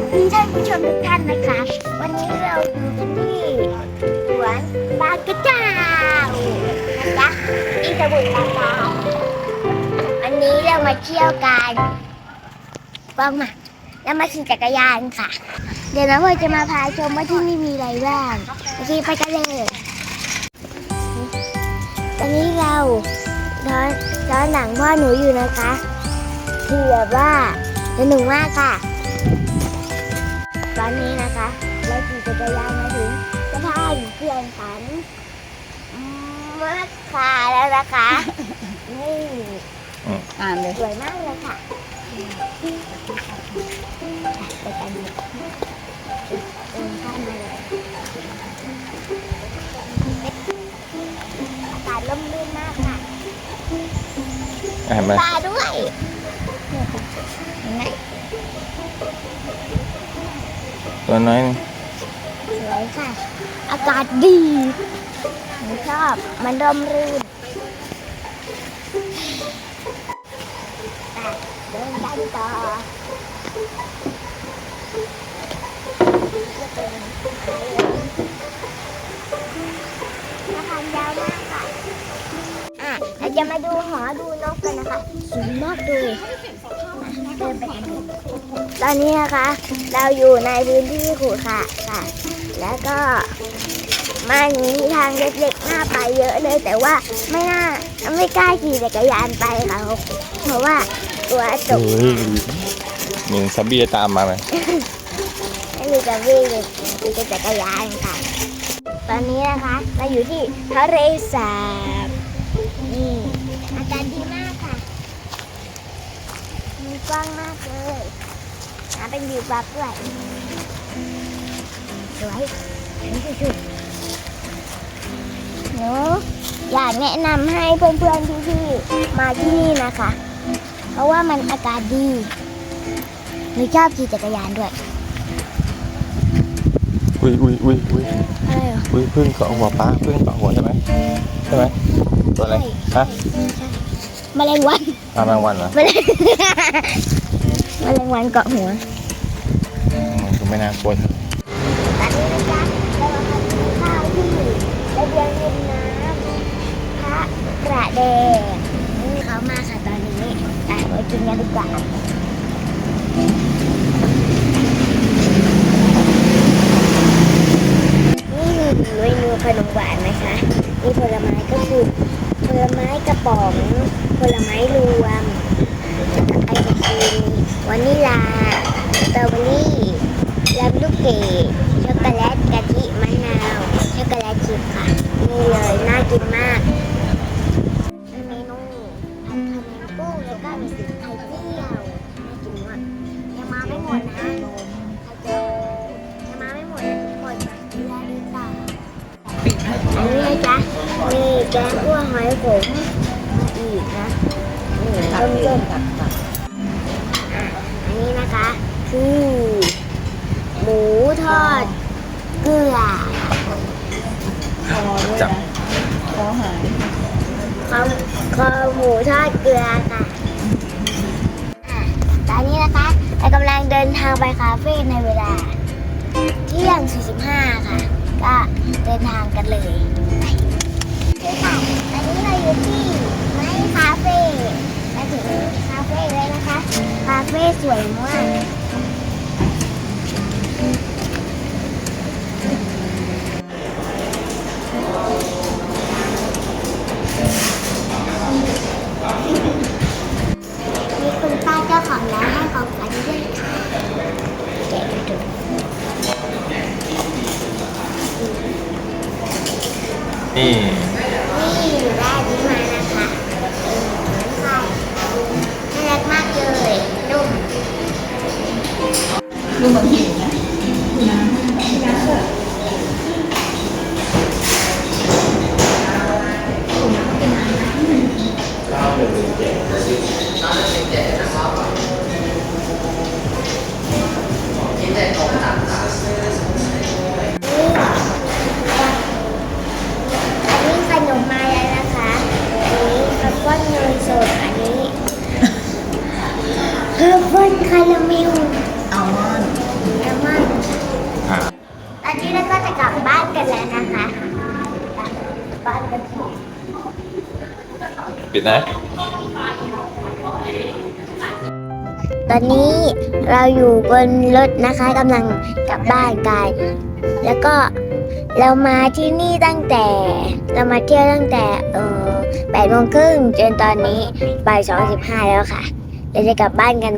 สดีท่านผู้ชมทุกท่านนะคะ วันนี้เราอยู่กันที่สวนบางกระเจ้านะคะที่สมุทรปราการวันนี้เรามาเที่ยวกันบ้างมาแล้วมาขี่จักรยานค่ะ เดี๋ยวน้องพลอยจะมาพาชมว่าที่นี่มีอะไรบ้างโอเคไปกันเลยตอนนี้เราร้อนร้อนหนังพ่อหนูอยู่นะคะคือแบบว่าสนุกมากค่ะ นนี้นะคะเราขี่จักรยานมาถึงสะพานเขื่อนสันมักคาแล้วนะคะนี่อ่านเลยสวยมากเลยค่ะไปกันเลยเดินข้ามมาเลยอากาศร่มรื่นมากค่ะอ่านไหมปลาด้วยเนี่ยค่ะเห็นไหม ตัวน้อยนี่สวยค่ะ อากาศดีหนูชอบมันร่มรื่นอะเดินกันต่อสะพานยาวมากค่ะ อะเราจะมาดูหอดูนกกันนะคะสูงมากเลยเดินไปกันดู ตอนนี้นะคะ เราอยู่ในพื้นที่ขรุขระค่ะ แล้วก็มันมีทางเล็กๆหน้าไปเยอะเลย แต่ว่าไม่น่าไม่กล้าขี่จักรยานไปค่ะเพราะว่าตัวตกเฮ้ยมีซับบี้ตามมาไหมไม่มีจะวิ่งมีแต่จักรยานค่ะ ตอนนี้นะคะ เราอยู่ที่ทะเลสาบนี่อากาศดีมากค่ะ มี กว้างมากเลยน้ำเป็นวิวบับด้วยสวยสุดๆหนูอยากแนะนำให้เพื่อนๆพี่ๆมาที่นี่นะคะ เพราะว่ามันอากาศดีหนูชอบขี่จักรยานด้วย อุ้ยอุ้ยอุ้ยอุ้ยอะไรเหรออุ้ยพึ่งเกาะหัวป้าพึ่งเกาะหัวใช่ไหมใช่ไหมตัวอะไรฮะแมลงวัน ปลาแมงวันเหรอแมลงแมลงวันเกาะหัวอืมก็ไม่น่ากลัวตอนนี้นะจ๊ะเรามาทานข้าวที่ระเบียงริมน้ำพระกระแดงนี่เขามาค่ะตอนนี้อะไปกินกันดีกว่านี่คือเมนูขนมหวานนะคะนี่ผลไม้ก็คือผล ไม้กระป๋องผลไม้รวมไอศครีมวานิลาสตรอเบอรี่ลำลูกเกดช็อกโกแลตกะทิมะนาวช็อกโกแลตชิพค่ะนี่เลยน่ากินมากเมนูผัดขมิ้นกุ้งแล้วก็มีไข่เจียวน่ากินมากยังมาไม่หมดนะไข่เจียวยังมาไม่หมดนะทุกคนเวลาเดินต่ออันนี้นะจ๊ะมีแกงคั่วหอยขม นี่ต้มส้มอะอันนี้นะคะ คือ หมูทอดเกลือจับคอหายคอคอหมูทอดเกลือค่ะอะตอนนี้นะคะเรากำลังเดินทางไปคาเฟ่ในเวลา เที่ยง 45 ค่ะ ก็เดินทางกันเลย ไปโอเคค่ะตอนนี้เราอยู่ที่ไม้คาเฟ่มาถึงคาเฟ่แล้วนะคะ คาเฟ่ สวยมากมีคุณป้าเจ้าของร้านให้ของขวัญด้วยค่ะแกะดูนี่นี่ ดูเหมือนหิวนะนี่อันนี้ขนมมาแล้วนะคะอันนี้ข้าวฟ่อนเนยสดอันนี้ข้าวฟ่อนคาราเมลอัลมอนด์ อนนี้เราก็จะกลับบ้านกันแล้วนะคะบ้านกันปิดนะ ตอนนี้เราอยู่บนรถนะคะกำลังกลับบ้านกัน แล้วก็เรามาที่นี่ตั้งแต่ เรามาเที่ยวตั้งแต่เออแปดโมงครึ่งจนตอนนี้บ่ายสองสิบห้าแล้วค่ะเราจะกลับบ้านกัน